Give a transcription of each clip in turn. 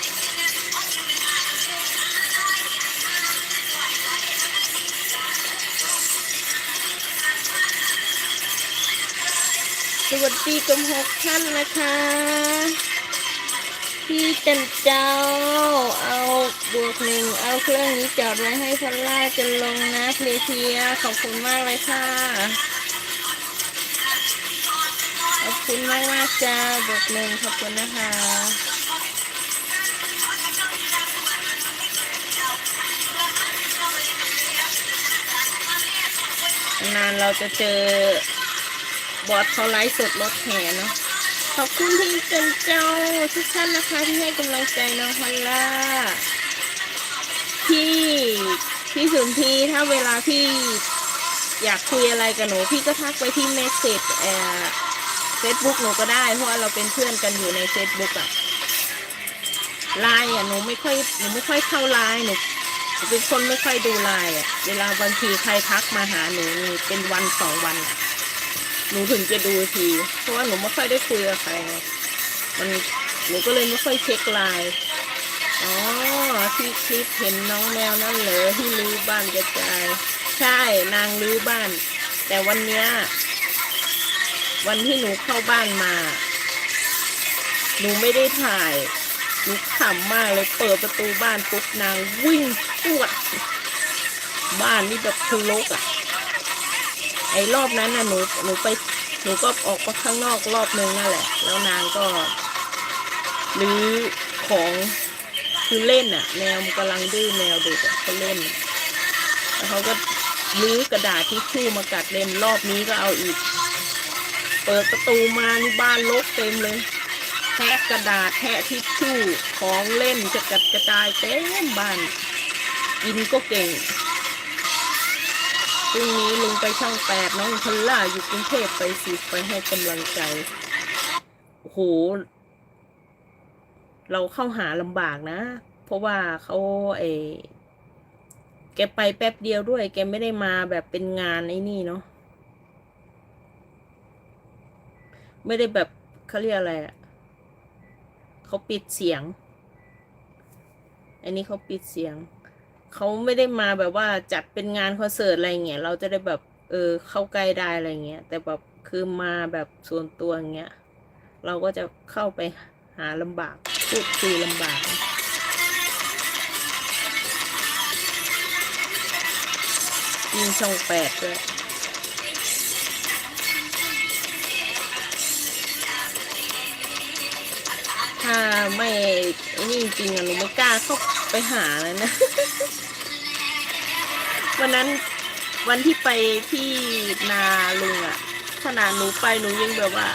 สวัสดีกับหกท่านนะคะ พี่เต็มเจ้า เอาบวกหนึ่งเอาเครื่องนี้จอดไว้ให้พอลล่าจะลงนะเพลเทียขอบคุณมากเลยค่ะ ขอบคุณมากมากจ้าบวกหนึ่งขอบคุณนะคะ นานเราจะเจอบอสเขาไลฟ์สดรถแห่เนาะขอบคุณที่เป็นเจ้าทุกท่านนะคะที่ให้กำลังใจน้องฮอลล่าพี่พี่สุนทีถ้าเวลาพี่อยากคุยอะไรกับหนูพี่ก็ทักไปที่เมสเซจเอ่อเฟซบุ๊กหนูก็ได้ เพราะเราเป็นเพื่อนกันอยู่ในเฟซบุ๊กอะไลน์อะหนูไม่ค่อยหนูไม่ค่อยเข้าไลน์หนู เป็นคนไม่ค่อยดูไลน์อะเวลาบางทีใครทักมาหาหนูนี่เป็นวันสองวันอะหนูถึงจะดูที เพราะว่าหนูไม่ค่อยได้คุยกับใครมันหนูก็เลยไม่ค่อยเช็คไลน์อ๋อที่คลิปเห็นน้องแมวนั่นเหรอที่รื้อบ้านกระจายใช่นางรื้อบ้าน แต่วันเนี้ยวันที่หนูเข้าบ้านมา หนูไม่ได้ถ่าย หนูขำมากเลยเปิดประตูบ้านปุ๊บนางวิ่งปวด บ้านนี่แบบทะลุอะ ไอ้รอบนั้นน่ะหนูหนูไปหนูก็ออกข้างนอกรอบนึงนั่นแหละ แล้วนางก็รื้อของคือเล่นอะ แมวมันกำลังดื้อแมวเด็กอะเขาเล่นแล้วเขาก็รื้อกระดาษที่ชู่มากัดเล่นรอบนี้ก็เอาอีก เปิดประตูมานี่บ้านรกเต็มเลย แทะกระดาษแทะทิชชู่ของเล่นกระจัดกระจายเต็มบ้านกินก็เก่งพรุ่งนี้ลุงไปช่องแปดน้องพลล่าอยู่กรุงเทพไปสิไปให้กำลังใจโอ้โหเราเข้าหาลำบากนะ เพราะว่าเขาเออแกไปแป๊บเดียวด้วย แกไม่ได้มาแบบเป็นงานไอ้นี่เนาะไม่ได้แบบเขาเรียกอะไรอะ เขาปิดเสียง อันนี้เขาปิดเสียง เขาไม่ได้มาแบบว่าจัดเป็นงานคอนเสิร์ตอะไรเงี้ย เราจะได้แบบ เออ เข้าใกล้ได้อะไรเงี้ย แต่แบบคือมาแบบส่วนตัวเงี้ย เราก็จะเข้าไปหาลำบากพูดคุยลำบากยิงช่องแปดด้วย ไม่ไอ้นี่จริงอะหนูไม่กล้าเข้าไปหาเลยนะ วันนั้นวันที่ไปที่นาลุงอะขนาดหนูไปหนูยังแบบว่า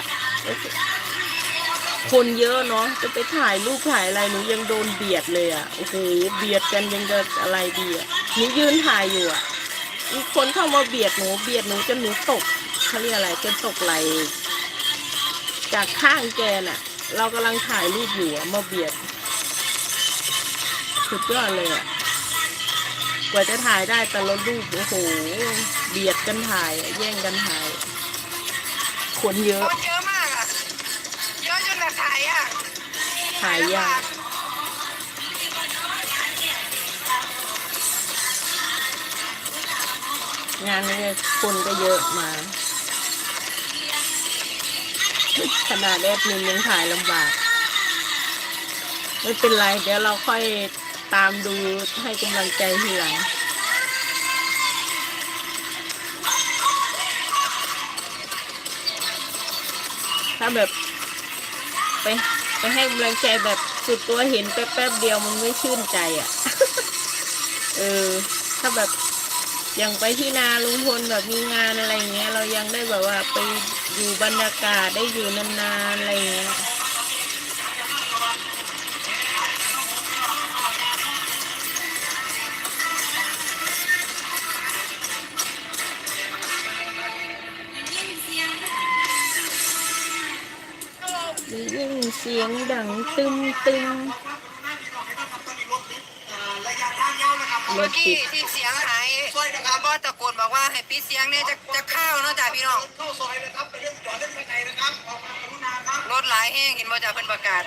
คนเยอะเนาะจะไปถ่ายรูปถ่ายอะไรหนูยังโดนเบียดเลยอะโอ้โหเบียดกันยังจะอะไรดีอะหนูยืนถ่ายอยู่อะมีคนเข้ามาเบียดหนูเบียดหนูจนหนูตกเขาเรียกอะไรจนตกไหลจากข้างแกน่ะ เรากำลังถ่ายรูปอยู่อะมาเบียดสุดยอดเลยอะกว่าจะถ่ายได้แต่ละรูปโอ้โห เบียดกันถ่ายอะแย่งกันถ่ายคนเยอะ คนเยอะมากอะเยอะจนแบบถ่ายอะถ่ายยากงานนี้คนก็เยอะมา ขนาดแอดมินยังถ่ายลำบาก ไม่เป็นไร เดี๋ยวเราค่อยตามดูให้กำลังใจทีหลังถ้าแบบไปไปให้กำลังใจแบบสุดตัวเห็นแป๊บๆเดียวมันไม่ชื่นใจอะ เออ ถ้าแบบ อย่างไปที่นาลุงพลแบบมีงานอะไรอย่างเงี้ย เรายังได้แบบว่าไปอยู่บรรยากาศได้อยู่นานๆอะไรอย่างเงี้ยได้ยินเสียงดังตึมตึมรเมื่อถกี้ติด ที่เสียงหายบอสตะโกนบอกว่าให้ปิดเสียงเนี่ยจะจะเข้าเนาะจ้ะพี่น้องรถหลายแห้งเห็นบ่จ้ะเพิ่นประกาศ